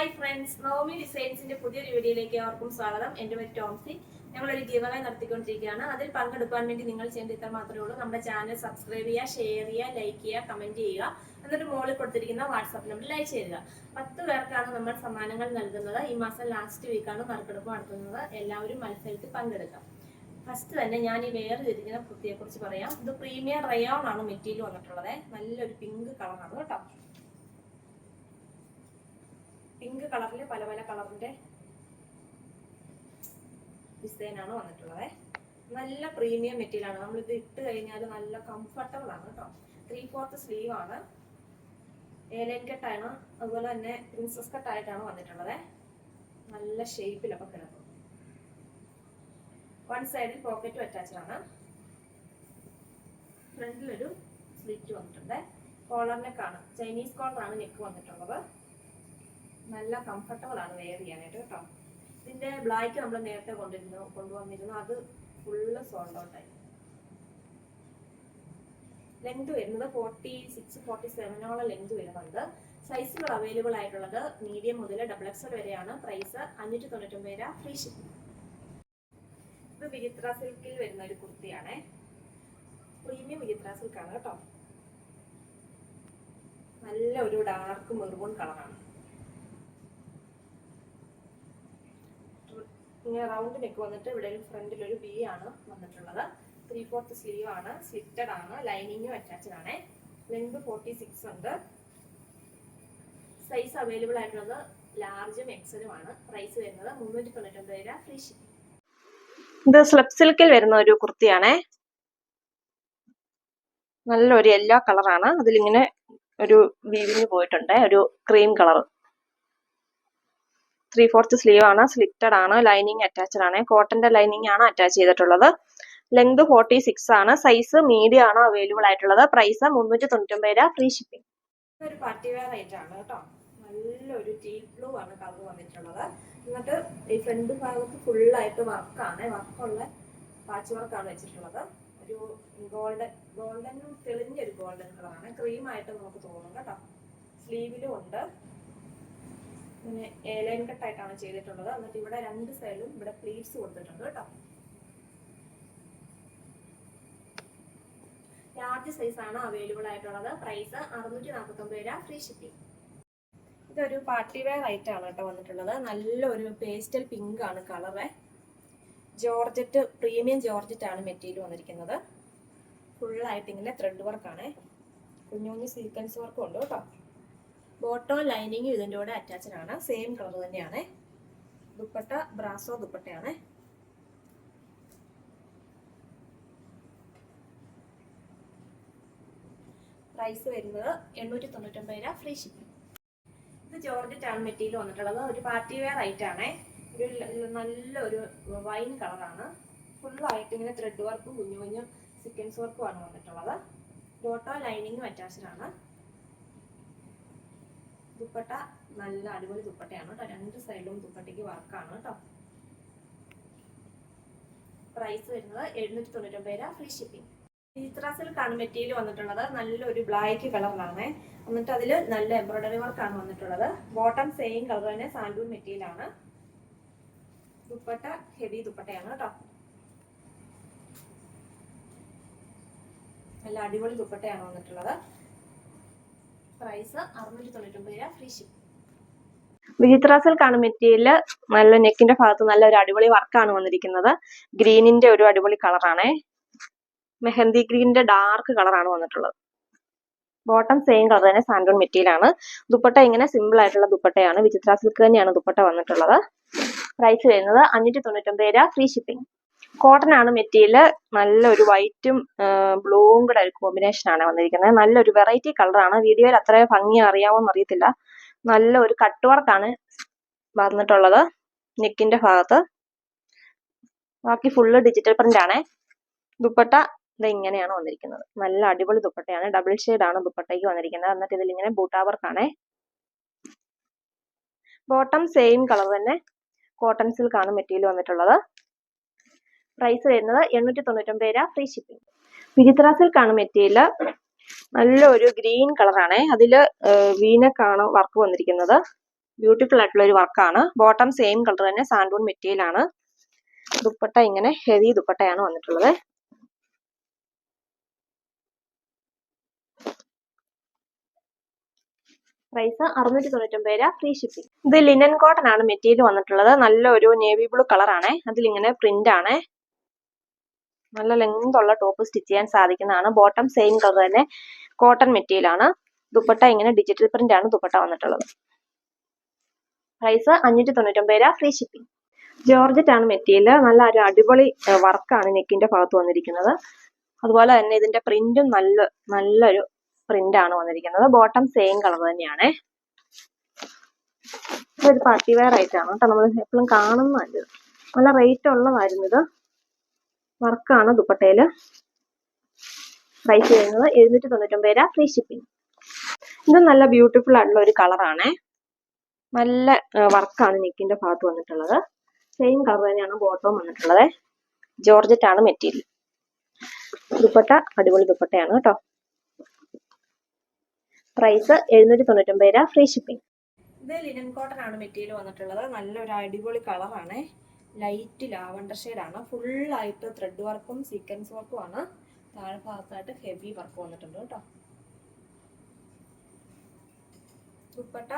Hi friends Naomi ഡിസൈൻസിന്റെ പുതിയൊരു വീഡിയോയിലേക്ക് അവർക്കും സ്വാഗതം. എന്റെ പേര് ടോംസി. ഞങ്ങളൊരു ഗീവവേ നടത്തിക്കൊണ്ടിരിക്കുകയാണ്. അതിൽ പങ്കെടുക്കാൻ വേണ്ടി നിങ്ങൾ ചെയ്യേണ്ട ഇത്ര മാത്രമേ ഉള്ളൂ. നമ്മുടെ ചാനൽ സബ്സ്ക്രൈബ് ചെയ്യുക ഷെയർ ചെയ്യുക ലൈക്ക് ചെയ്യുക കമന്റ് ചെയ്യുക. എന്നിട്ട് മുകളിൽ കൊടുത്തിരിക്കുന്ന വാട്സാപ്പ് നമ്പറിൽ അയച്ചു ചെയ്യുക പത്ത് പേർക്കാണ് നമ്മൾ സമ്മാനങ്ങൾ നൽകുന്നത്. ഈ മാസം ലാസ്റ്റ് വീക്കാണ് നറുക്കെടുപ്പ് നടത്തുന്നത്. എല്ലാവരും മത്സരത്തിൽ പങ്കെടുക്കാം. ഫസ്റ്റ് തന്നെ ഞാൻ ഈ വേർതിരിക്കുന്ന കുർത്തിയെ കുറിച്ച് പറയാം. ഇത് പ്രീമിയം റയോൺ ആണ് മെറ്റീരിയൽ വന്നിട്ടുള്ളത്. നല്ലൊരു പിങ്ക് കളറാണ് കേട്ടോ. പിങ്ക് കളറിൽ പല പല കളറിന്റെ ഡിസൈൻ ആണ് വന്നിട്ടുള്ളത്. നല്ല പ്രീമിയം മെറ്റീരിയലാണ് നമ്മൾ ഇത് ഇട്ട് കഴിഞ്ഞാൽ നല്ല കംഫർട്ടബിൾ ആണ് കേട്ടോ ത്രീ ഫോർത്ത് സ്ലീവ് ആണ്. ഏലൈൻ കെട്ടാണ് അതുപോലെ തന്നെ പ്രിൻസസ് കട്ടായിട്ടാണ് വന്നിട്ടുള്ളത്. നല്ല ഷേപ്പിലൊക്കെ കിടക്കും. വൺ സൈഡിൽ പോക്കറ്റും അറ്റാച്ച് ആണ്. ഫ്രണ്ടിലൊരു സ്ലിറ്റ് വന്നിട്ടുണ്ട്. കോളർ നെക്കാണ് ചൈനീസ് കോളറാണ് നെക്ക് വന്നിട്ടുള്ളത്. നല്ല കംഫർട്ടബിൾ ആണ് വെയർ ചെയ്യാനായിട്ട് കേട്ടോ. ഇതിന്റെ ബ്ലാക്ക് നമ്മൾ നേരത്തെ കൊണ്ടിരുന്നു കൊണ്ടുവന്നിരുന്നു. അത് ഫുള്ള് സോൾഡ് ഔട്ടായി ലെങ്ത് വരുന്നത് ഫോർട്ടി സിക്സ് ഫോർട്ടി സെവനോളം ലെങ്ത് വരുന്നുണ്ട് സൈസുകൾ അവൈലബിൾ ആയിട്ടുള്ളത് മീഡിയം മുതൽ ഡബിൾ എക്സൽ വരെയാണ്. പ്രൈസ് അഞ്ഞൂറ്റി തൊണ്ണൂറ്റൊമ്പത് രൂപ ഫ്രീ ഷിപ്പിംഗ് ഇത് വിചിത്ര സിൽക്കിൽ വരുന്ന ഒരു കുർത്തിയാണ്. പ്രീമിയം വിചിത്ര സിൽക്കാണ് കേട്ടോ. നല്ല ഒരു ഡാർക്ക് മെറൂൺ കളറാണ് ഇങ്ങനെ റൗണ്ട് നെക്ക് വന്നിട്ട് ഇവിടെ ഫ്രണ്ടിൽ ഒരു ബി ആണ് വന്നിട്ടുള്ളത്. ത്രീ ഫോർത്ത് സ്ലീവ് ആണ് സ്ലിറ്റഡ് ആണ് ലൈനിങ്ങും അറ്റാച്ച്ഡ് ആണ്. ലെങ്ത് ഫോർട്ടി സിക്സ് ഉണ്ട്. സൈസ് അവൈലബിൾ ആയിട്ടുള്ളത് ലാർജും എക്സലും ആണ്. പ്രൈസ് വരുന്നത് മുന്നൂറ്റി തൊണ്ണൂറ്റൊമ്പത് രൂപ. ഫ്രീ ഷിപ്പിംഗ് ഇത് സ്ലബ് സിൽക്കിൽ വരുന്ന ഒരു കുർത്തിയാണേ. നല്ലൊരു യെല്ലോ കളറാണ് അതിലിങ്ങനെ ഒരു വീവിങ് പോയിട്ടുണ്ട്. ഒരു cream colour three fourth sleeve ആണ് സ്ലിറ്റഡ് ആണ് ലൈനിങ് അറ്റാച്ച്ഡ് ആണ്. കോട്ടന്റെ ലൈനിങ് ആണ് അറ്റാച്ച് ചെയ്തിട്ടുള്ളത്. ലെങ്ത് ഫോർട്ടി സിക്സ് ആണ്. സൈസ് മീഡിയം ആണ് അവൈലബിൾ ആയിട്ടുള്ളത്. പ്രൈസ് മുന്നൂറ്റി തൊണ്ണൂറ്റൊമ്പത് രൂപ. ഫ്രീ ഷിപ്പിംഗ് ഒരു പാർട്ടി വെയർ ആയിട്ട് ആണ് കേട്ടോ. നല്ലൊരു ടീ ബ്ലൂ ആണ് കളർ വന്നിട്ടുള്ളത്. എന്നിട്ട് ഈ ഫ്രണ്ട് ഭാഗത്ത് ഫുള്ളായിട്ട് വർക്കാണ് വർക്കുള്ള പാച്ച് വർക്കാണ് വെച്ചിട്ടുള്ളത്. ഒരു ഗോൾഡൻ ഗോൾഡൻ തെളിഞ്ഞൊരു ഗോൾഡൻ കളറാണ് ക്രീം ആയിട്ട് നമുക്ക് തോന്നും കേട്ടോ. സ്ലീവിലും ഉണ്ട്. പിന്നെ ഏലൈൻ കട്ടായിട്ടാണ് ചെയ്തിട്ടുള്ളത്. എന്നിട്ട് ഇവിടെ രണ്ട് സൈഡിലും ഇവിടെ പ്ലീറ്റ്സ് കൊടുത്തിട്ടുണ്ട് കേട്ടോ. ലാർജ് സൈസ് ആണ് അവൈലബിൾ ആയിട്ടുള്ളത്. പ്രൈസ് അറുന്നൂറ്റി നാൽപ്പത്തി ഒമ്പത് രൂപ. ഫ്രീ ഷിപ്പിംഗ് ഇതൊരു പാർട്ടി വെയർ ഐറ്റം ആണ് കേട്ടോ വന്നിട്ടുള്ളത്. നല്ലൊരു പേസ്റ്റൽ പിങ്ക് ആണ് കളറ് ജോർജറ്റ് പ്രീമിയം ജോർജറ്റ് ആണ് മെറ്റീരിയൽ വന്നിരിക്കുന്നത്. ഫുള്ളായിട്ട് ഇങ്ങനെ ത്രെഡ് വർക്കാണ് കുഞ്ഞു കുഞ്ഞു സീക്വൻസ് വർക്കും ഉണ്ട് കേട്ടോ. ബോട്ടോ ലൈനിങ്ങും ഇതിന്റെ കൂടെ അറ്റാച്ച്ഡ് ആണ്. സെയിം കളർ തന്നെയാണ്. ദുപ്പട്ട ബ്രാസോ ദുപ്പട്ടയാണ്. പ്രൈസ് വരുന്നത് എണ്ണൂറ്റി തൊണ്ണൂറ്റൊമ്പത് രൂപ ഫ്രീ ഷിപ്പിംഗ് ഇത് ജോർജറ്റ് ആണ് മെറ്റീരിയൽ വന്നിട്ടുള്ളത്. ഒരു പാർട്ടി വെയർ ആയിട്ട് ആണ്. ഒരു നല്ലൊരു വൈൻ കളറാണ് ഫുള്ളായിട്ട് ഇങ്ങനെ ത്രെഡ് വർക്കും കുഞ്ഞു കുഞ്ഞു സീക്വൻസ് വർക്കും ആണ് വന്നിട്ടുള്ളത്. ബോട്ടോ ലൈനിങ്ങും അറ്റാച്ച്ഡ് ആണ്. ദുപ്പട്ട നല്ല അടിപൊളി ദുപ്പട്ടയാണ് കേട്ടോ. രണ്ട് സൈഡിലും ദുപ്പട്ടയ്ക്ക് വർക്കാണ് കേട്ടോ. പ്രൈസ് വരുന്നത് എഴുന്നൂറ്റി തൊണ്ണൂറ്റൊമ്പത് രൂപ ഫ്രീ ഷിപ്പിംഗ് ചിത്ര സിൽക്കാണ് മെറ്റീരിയൽ വന്നിട്ടുള്ളത്. നല്ലൊരു ബ്ലാക്ക് കളറിലാണ് എന്നിട്ട് അതിൽ നല്ല എംബ്രോയിഡറി വർക്കാണ് വന്നിട്ടുള്ളത്. ബോട്ടം സെയിം കളർ തന്നെ സാൻഡൂൺ മെറ്റീരിയൽ ആണ്. ദുപ്പട്ട ഹെവി ദുപ്പട്ടയാണ് കേട്ടോ. നല്ല അടിപൊളി ദുപ്പട്ടയാണ് വന്നിട്ടുള്ളത്. പ്രൈസ് അറുന്നൂറ്റി തൊണ്ണൂറ്റൊമ്പത് രൂപ ഫ്രീ ഷിപ്പ് വിചിത്ര സിൽക്കാണ് മെറ്റീരിയൽ നല്ല നെക്കിന്റെ ഭാഗത്ത് നല്ല ഒരു അടിപൊളി വർക്കാണ് വന്നിരിക്കുന്നത്. ഗ്രീനിന്റെ ഒരു അടിപൊളി കളറാണ് മെഹന്തി ഗ്രീനിന്റെ ഡാർക്ക് കളറാണ് വന്നിട്ടുള്ളത്. ബോട്ടം സെയിം കളർ തന്നെ സാൻഡോൺ മെറ്റീരിയൽ ആണ്. ദുപ്പട്ട ഇങ്ങനെ സിമ്പിൾ ആയിട്ടുള്ള ദുപ്പട്ടയാണ്. വിചിത്ര സിൽക്ക് തന്നെയാണ് ദുപ്പട്ട വന്നിട്ടുള്ളത്. പ്രൈസ് വരുന്നത് അഞ്ഞൂറ്റി തൊണ്ണൂറ്റൊമ്പത് രൂപ ഫ്രീ ഷിപ്പിംഗ് കോട്ടൺ ആണ് മെറ്റീരിയൽ. നല്ലൊരു വൈറ്റും ബ്ലൂവും കൂടെ ഒരു കോമ്പിനേഷൻ ആണ് വന്നിരിക്കുന്നത്. നല്ലൊരു വെറൈറ്റി കളറാണ് വീഡിയോയിൽ അത്ര ഭംഗി അറിയാമോന്ന് അറിയത്തില്ല. നല്ല ഒരു കട്ട് വർക്കാണ് വന്നിട്ടുള്ളത് നെക്കിന്റെ ഭാഗത്ത്. ബാക്കി ഫുള്ള് ഡിജിറ്റൽ പ്രിന്റ് ആണ്. ദുപ്പട്ട ഇത് ഇങ്ങനെയാണ് വന്നിരിക്കുന്നത്. നല്ല അടിപൊളി ദുപ്പട്ടയാണ്. ഡബിൾ ആണ് ദുപ്പട്ടയ്ക്ക് വന്നിരിക്കുന്നത്. എന്നിട്ട് ഇതിൽ ഇങ്ങനെ ബൂട്ടാ വർക്കാണ് ബോട്ടം സെയിം കളർ തന്നെ. കോട്ടൺ സിൽക്ക് ആണ് മെറ്റീരിയൽ വന്നിട്ടുള്ളത്. പ്രൈസ് വരുന്നത് എണ്ണൂറ്റി തൊണ്ണൂറ്റൊമ്പത് രൂപ ഫ്രീ ഷിപ്പിംഗ് വിചിത്ര സിൽക്ക് ആണ് മെറ്റീരിയൽ നല്ല ഒരു ഗ്രീൻ കളറാണ് അതിൽ വീനക്കാണ് വർക്ക് വന്നിരിക്കുന്നത്. ബ്യൂട്ടിഫുൾ ആയിട്ടുള്ള ഒരു വർക്കാണ് ബോട്ടം സെയിം കളർ തന്നെ സാൻഡൂൺ മെറ്റീരിയൽ ആണ്. ദുപ്പട്ട ഇങ്ങനെ ഹെവി ദുപ്പട്ടയാണ് വന്നിട്ടുള്ളത്. പ്രൈസ് അറുന്നൂറ്റി തൊണ്ണൂറ്റൊമ്പത് രൂപ ഫ്രീ ഷിപ്പിംഗ് ഇത് ലിനൻ കോട്ടൺ ആണ് മെറ്റീരിയൽ വന്നിട്ടുള്ളത്. നല്ല ഒരു നേവി ബ്ലൂ കളർ ആണ്. അതിലിങ്ങനെ പ്രിന്റ് ആണ്. നല്ല ലെങ്ത് ഉള്ള ടോപ്പ് സ്റ്റിച്ച് ചെയ്യാൻ സാധിക്കുന്നതാണ്. ബോട്ടം സെയിം കളർ തന്നെ കോട്ടൺ മെറ്റീരിയലാണ് ദുപ്പട്ട ഇങ്ങനെ ഡിജിറ്റൽ പ്രിന്റ് ആണ് ദുപ്പട്ട വന്നിട്ടുള്ളത്. പ്രൈസ് അഞ്ഞൂറ്റി തൊണ്ണൂറ്റൊമ്പത് രൂപ ഫ്രീ ഷിപ്പിംഗ് ജോർജറ്റ് ആണ് മെറ്റീരിയൽ നല്ല ഒരു അടിപൊളി വർക്കാണ് നെക്കിന്റെ ഭാഗത്ത് വന്നിരിക്കുന്നത്. അതുപോലെ തന്നെ ഇതിന്റെ പ്രിന്റും നല്ല നല്ലൊരു പ്രിന്റ് ആണ് വന്നിരിക്കുന്നത്. ബോട്ടം സെയിം കളർ തന്നെയാണ്. ഇതൊരു പാർട്ടി വെയർ ആയിട്ടാണ് കേട്ടോ നമ്മൾ എപ്പോഴും കാണുന്നതല്ല നല്ല റേറ്റ് ഉള്ളതായിരുന്നു ഇത്. വർക്കാണ് ദുപ്പട്ടയിൽ പ്രൈസ് വരുന്നത് എഴുന്നൂറ്റി തൊണ്ണൂറ്റൊമ്പത് രൂപ ഫ്രീ ഷിപ്പിംഗ് ഇത് നല്ല ബ്യൂട്ടിഫുൾ ആയിട്ടുള്ള ഒരു കളറാണ് നല്ല വർക്കാണ് നെക്കിന്റെ ഭാഗത്ത് വന്നിട്ടുള്ളത്. സെയിം കളർ തന്നെയാണ് ബോട്ടവും വന്നിട്ടുള്ളത്. ജോർജറ്റ് ആണ് മെറ്റീരിയൽ ദുപ്പട്ട അടിപൊളി ദുപ്പട്ടയാണ് കേട്ടോ. പ്രൈസ് എഴുന്നൂറ്റി തൊണ്ണൂറ്റൊമ്പത് രൂപ ഫ്രീ ഷിപ്പിംഗ് ഇത് ലിനൻ കോട്ടൺ ആണ് മെറ്റീരിയൽ വന്നിട്ടുള്ളത്. നല്ലൊരു അടിപൊളി കളറാണ് ലൈറ്റ് ലാവണ്ടർ ആണ് ഫുള്ളായിട്ട് ത്രെഡ് വർക്കും സീക്വൻസ് വർക്കും ആണ്. താഴെ ഭാഗത്തായിട്ട് ഹെവി വർക്ക് വന്നിട്ടുണ്ട് കേട്ടോ. ദുപ്പട്ട.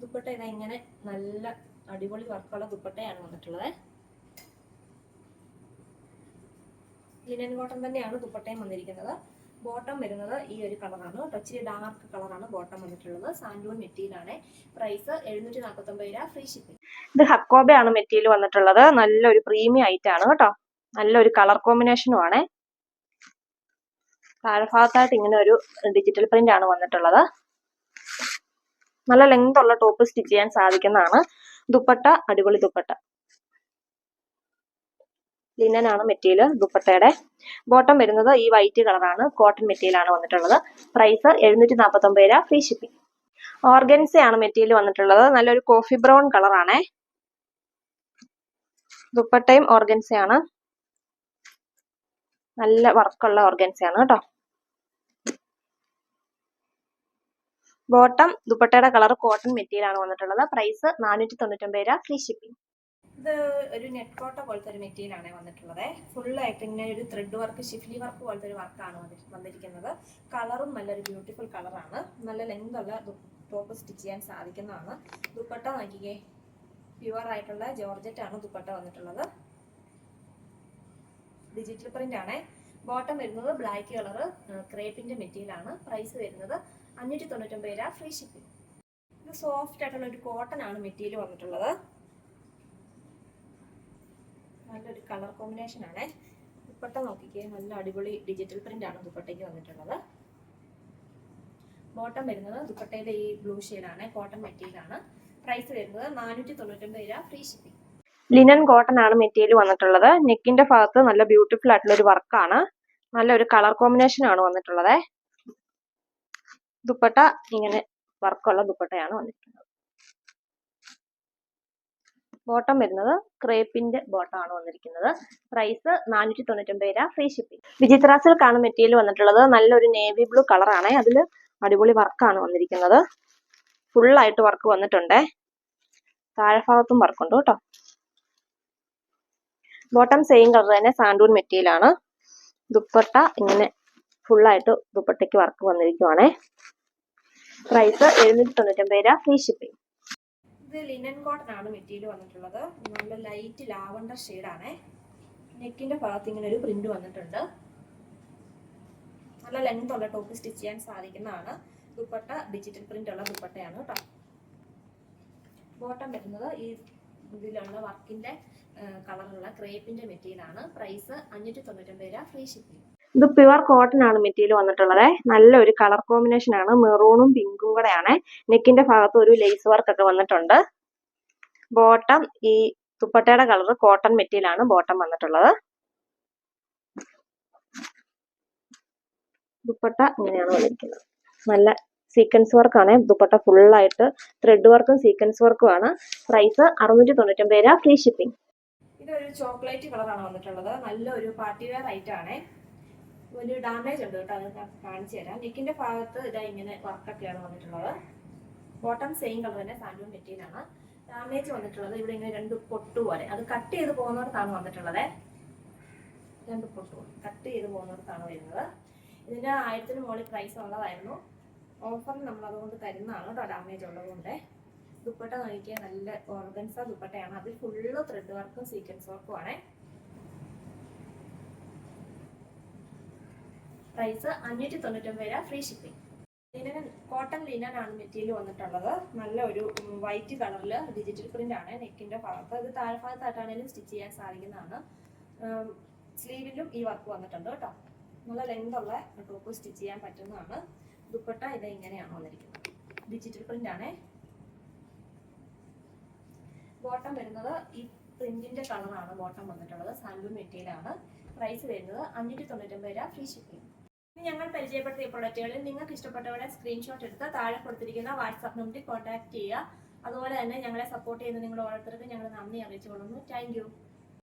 ദുപ്പട്ട ഇതാ ഇങ്ങനെ നല്ല അടിപൊളി വർക്കുള്ള ദുപ്പട്ടയാണ് വന്നിട്ടുള്ളത്. ലിനൻ കോട്ടൺ തന്നെയാണ് ദുപ്പട്ടയും വന്നിരിക്കുന്നത്. ബോട്ടം വരുന്നത് ഈ ഒരു കളറാണ് കേട്ടോ. ഇച്ചിരി ഡാർക്ക് കളറാണ് ബോട്ടം വന്നിട്ടുള്ളത്. സാൻഡൂൺ മെറ്റീരിയലാണ് പ്രൈസ് എഴുന്നൂറ്റി നാൽപ്പത്തി ഒമ്പത് രൂപ. ഫ്രീ ഷിപ്പിംഗ് ഇത് ഹക്കോബ ആണ് മെറ്റീരിയൽ വന്നിട്ടുള്ളത്. നല്ലൊരു പ്രീമിയം ഐറ്റം ആണ് കേട്ടോ. നല്ലൊരു കളർ കോമ്പിനേഷനും ആണേ. താഴ്ഭാഗത്തായിട്ട് ഇങ്ങനെ ഒരു ഡിജിറ്റൽ പ്രിന്റ് ആണ് വന്നിട്ടുള്ളത്. നല്ല ലെങ്ത് ഉള്ള ടോപ്പ് സ്റ്റിച്ച് ചെയ്യാൻ സാധിക്കുന്നതാണ്. ദുപ്പട്ട അടിപൊളി ദുപ്പട്ട. ലിനൻ ആണ് മെറ്റീരിയൽ ദുപ്പട്ടയുടെ. ബോട്ടം വരുന്നത് ഈ വൈറ്റ് കളറാണ് കോട്ടൺ മെറ്റീരിയൽ ആണ് വന്നിട്ടുള്ളത്. പ്രൈസ് എഴുന്നൂറ്റി നാൽപ്പത്തൊമ്പത് രൂപ ഫ്രീ ഷിപ്പിംഗ് ഓർഗൻസയാണ് മെറ്റീരിയൽ വന്നിട്ടുള്ളത്. നല്ലൊരു കോഫി ബ്രൗൺ കളറാണേ ദുപ്പട്ടയും ഓർഗൻസയാണ് നല്ല വർക്കുള്ള ഓർഗൻസയാണ് കേട്ടോ. ബോട്ടം ദുപ്പട്ടയുടെ കളർ കോട്ടൺ മെറ്റീരിയൽ ആണ് വന്നിട്ടുള്ളത്. പ്രൈസ് നാനൂറ്റി തൊണ്ണൂറ്റൊമ്പത് രൂപ. ഫ്രീ ഷിപ്പിംഗ് ഇത് ഒരു നെറ്റ് കോട്ട പോലത്തെ ഒരു മെറ്റീരിയൽ ആണ് വന്നിട്ടുള്ളത്. ഫുള്ളായിട്ട് ഇങ്ങനെ ഒരു ത്രെഡ് വർക്ക് ഷിഫ്ലി വർക്ക് പോലത്തെ ഒരു വർക്കാണ് വന്നിരിക്കുന്നത്. കളറും നല്ലൊരു ബ്യൂട്ടിഫുൾ കളറാണ് നല്ല ലെങ്ത് ഉള്ള ടോപ്പ് സ്റ്റിച്ച് ചെയ്യാൻ സാധിക്കുന്നതാണ്. ദുപ്പട്ട നോക്കിക്കേ. പ്യുവർ ആയിട്ടുള്ള ജോർജറ്റ് ആണ് ദുപ്പട്ട വന്നിട്ടുള്ളത്. ഡിജിറ്റൽ പ്രിന്റ് ആണ്. ബോട്ടം വരുന്നത് ബ്ലാക്ക് കളർ ക്രേപ്പിന്റെ മെറ്റീരിയൽ ആണ്. പ്രൈസ് വരുന്നത് അഞ്ഞൂറ്റി തൊണ്ണൂറ്റൊമ്പത് രൂപ ഫ്രീ ഷിപ്പിംഗ് ഇത് സോഫ്റ്റ് ആയിട്ടുള്ള ഒരു കോട്ടൺ ആണ് മെറ്റീരിയൽ വന്നിട്ടുള്ളത്. നല്ലൊരു കളർ കോമ്പിനേഷൻ ആണ്. ദുപ്പട്ട നോക്കിക്കേ നല്ല അടിപൊളി ഡിജിറ്റൽ പ്രിന്റ് ആണ് ദുപ്പട്ടയ്ക്ക് വന്നിട്ടുള്ളത്. ബോട്ടം വരുന്നത് ദുപ്പട്ടയുടെ ഈ ബ്ലൂ ആണ് കോട്ടൺ മെറ്റീരിയൽ ആണ്. പ്രൈസ് വരുന്നത് നാനൂറ്റി തൊണ്ണൂറ്റൊമ്പത് രൂപ ഫ്രീ ഷിപ്പിംഗ് ലിനൻ കോട്ടൺ ആണ് മെറ്റീരിയൽ വന്നിട്ടുള്ളത്. നെക്കിന്റെ ഭാഗത്ത് നല്ല ബ്യൂട്ടിഫുൾ ആയിട്ടുള്ള ഒരു വർക്കാണ് നല്ലൊരു കളർ കോമ്പിനേഷൻ ആണ് വന്നിട്ടുള്ളത്. ദുപ്പട്ട ഇങ്ങനെ വർക്കുള്ള ദുപ്പട്ടയാണ് വന്നിരിക്കുന്നത് ബോട്ടം വരുന്നത് ക്രേപ്പിന്റെ ബോട്ടം ആണ് വന്നിരിക്കുന്നത്. പ്രൈസ് നാനൂറ്റി തൊണ്ണൂറ്റൊമ്പത് രൂപ ഫ്രീ ഷിപ്പിംഗ് വിചിത്ര കാണുന്ന മെറ്റീരിയൽ വന്നിട്ടുള്ളത് നല്ലൊരു നേവി ബ്ലൂ കളറാണ് അതിൽ അടിപൊളി വർക്കാണ് വന്നിരിക്കുന്നത്. ഫുൾ ആയിട്ട് വർക്ക് വന്നിട്ടുണ്ട്. താഴെഭാഗത്തും വർക്കുണ്ട് കേട്ടോ. ബോട്ടം സെയിം കളർ തന്നെ സാൻഡൂൺ മെറ്റീരിയൽ ആണ്. ദുപ്പട്ട ഇങ്ങനെ ഫുൾ ആയിട്ട് ദുപ്പട്ടയ്ക്ക് വർക്ക് വന്നിരിക്കുവാണേ. പ്രൈസ് എഴുന്നൂറ്റി തൊണ്ണൂറ്റൊമ്പത് രൂപ ഫ്രീ ഷിപ്പിംഗ് ഇത് ലിനൻ കോട്ടൺ ആണ് മെറ്റീരിയൽ വന്നിട്ടുള്ളത്. നല്ല ലൈറ്റ് ലാവണ്ടർ ആണ്. നെക്കിന്റെ ഭാഗത്ത് ഇങ്ങനെ ഒരു പ്രിന്റ് വന്നിട്ടുണ്ട്. നല്ല ലെങ്ത് ഉള്ള ടോപ്പ് സ്റ്റിച്ച് ചെയ്യാൻ സാധിക്കുന്നതാണ്. ദുപ്പട്ട ഡിജിറ്റൽ പ്രിന്റ് ഉള്ള ദുപ്പട്ടയാണ് കേട്ടോ ബോട്ടം വരുന്നത് ഈ ഇതിലുള്ള വർക്കിന്റെ കളറുള്ള ക്രേപ്പിന്റെ മെറ്റീരിയൽ ആണ്. പ്രൈസ് അഞ്ഞൂറ്റി തൊണ്ണൂറ്റൊമ്പത് രൂപ ഫ്രീ ഷിപ്പിംഗ് ഇത് പ്യുവർ കോട്ടൺ ആണ് മെറ്റീരിയൽ വന്നിട്ടുള്ളത്. നല്ലൊരു കളർ കോമ്പിനേഷൻ ആണ്. മെറൂണും പിങ്കും കൂടെയാണ് നെക്കിന്റെ ഭാഗത്ത് ഒരു ലേസ് വർക്ക് ഒക്കെ വന്നിട്ടുണ്ട്. ബോട്ടം ഈ ദുപ്പട്ടയുടെ കളർ കോട്ടൺ മെറ്റീരിയൽ ആണ് ബോട്ടം വന്നിട്ടുള്ളത്. ദുപ്പട്ട ഇങ്ങനെയാണ് വന്നിരിക്കുന്നത്. നല്ല സീക്വൻസ് വർക്കാണ് ദുപ്പട്ട ഫുൾ ആയിട്ട് ത്രെഡ് വർക്കും സീക്വൻസ് വർക്കും ആണ്. പ്രൈസ് അറുന്നൂറ്റി തൊണ്ണൂറ്റൊമ്പത് രൂപ ഫ്രീ ഷിപ്പിംഗ് ഇതൊരു ചോക്ലേറ്റ് കളറാണ് വന്നിട്ടുള്ളത്. നല്ലൊരു പാർട്ടി വെയർ ഐറ്റം ആണ്. ഒരു ഡാമേജ് ഉണ്ട് കേട്ടോ അത് കാണിച്ചു തരാം. നെക്കിന്റെ ഭാഗത്ത് ഇതാ ഇങ്ങനെ വർക്കൊക്കെയാണ് വന്നിട്ടുള്ളത്. ബോട്ടം സെയിം കളർ തന്നെ സാൻഡൂൺ മെറ്റീരിയലാണ് ഡാമേജ് വന്നിട്ടുള്ളത് ഇവിടെ ഇങ്ങനെ രണ്ട് പൊട്ട് പോലെ. അത് കട്ട് ചെയ്ത് പോകുന്നിടത്താണ് വന്നിട്ടുള്ളത്. രണ്ട് പൊട്ട് കട്ട് ചെയ്ത് പോകുന്നിടത്താണ് വരുന്നത്. ഇതിന്റെ ആയിരത്തിന് മുകളിൽ പ്രൈസ് ഉള്ളതായിരുന്നു. ഓഫറിൽ നമ്മൾ അതുകൊണ്ട് തരുന്നതാണ് കേട്ടോ ഡാമേജ് ഉള്ളതുകൊണ്ട് ദുപ്പട്ട നോക്കിയാൽ നല്ല ഓർഗൻസ ദുപ്പട്ടയാണ്. അതിൽ ഫുള്ള് ത്രെഡ് വർക്കും സീക്വൻസ് വർക്കും ആണ്. പ്രൈസ് അഞ്ഞൂറ്റി തൊണ്ണൂറ്റൊമ്പത് രൂപ free shipping linen cotton linen ആണ് മെറ്റീരിയൽ വന്നിട്ടുള്ളത്. നല്ല ഒരു വൈറ്റ് കളറിൽ ഡിജിറ്റൽ പ്രിന്റ് ആണ്. നെക്കിന്റെ ഭാഗത്ത്. ഇത് താഴ്ഭാഗത്തായിട്ടാണെങ്കിലും സ്റ്റിച്ച് ചെയ്യാൻ സാധിക്കുന്നതാണ്. സ്ലീവിലും ഈ വർക്ക് വന്നിട്ടുണ്ട് കേട്ടോ. നല്ല ലെങ്ത് ഉള്ള ടോപ്പ് സ്റ്റിച്ച് ചെയ്യാൻ പറ്റുന്നതാണ്. ദുപ്പട്ട ഇത് ഇങ്ങനെയാണ് വന്നിരിക്കുന്നത്. ഡിജിറ്റൽ പ്രിന്റ് ആണേ. ബോട്ടം വരുന്നത് ഈ പ്രിന്റിന്റെ കളറാണ് ബോട്ടം വന്നിട്ടുള്ളത്. സാൻഡൂൺ മെറ്റീരിയൽ ആണ്. പ്രൈസ് വരുന്നത് അഞ്ഞൂറ്റി തൊണ്ണൂറ്റൊമ്പത് രൂപ ഫ്രീ ഷിപ്പിംഗ് ഞങ്ങൾ പരിചയപ്പെടുത്തിയ പ്രൊഡക്റ്റുകളിൽ നിങ്ങൾക്ക് ഇഷ്ടപ്പെട്ടവരെ സ്ക്രീൻഷോട്ട് എടുത്ത് താഴെ കൊടുത്തിരിക്കുന്ന വാട്സാപ്പ് നമ്പറിൽ കോൺടാക്ട് ചെയ്യുക. അതുപോലെ തന്നെ ഞങ്ങളെ സപ്പോർട്ട് ചെയ്യുന്ന നിങ്ങൾ ഓരോരുത്തർക്കും ഞങ്ങൾ നന്ദി അറിയിച്ചു കൊള്ളുന്നു താങ്ക്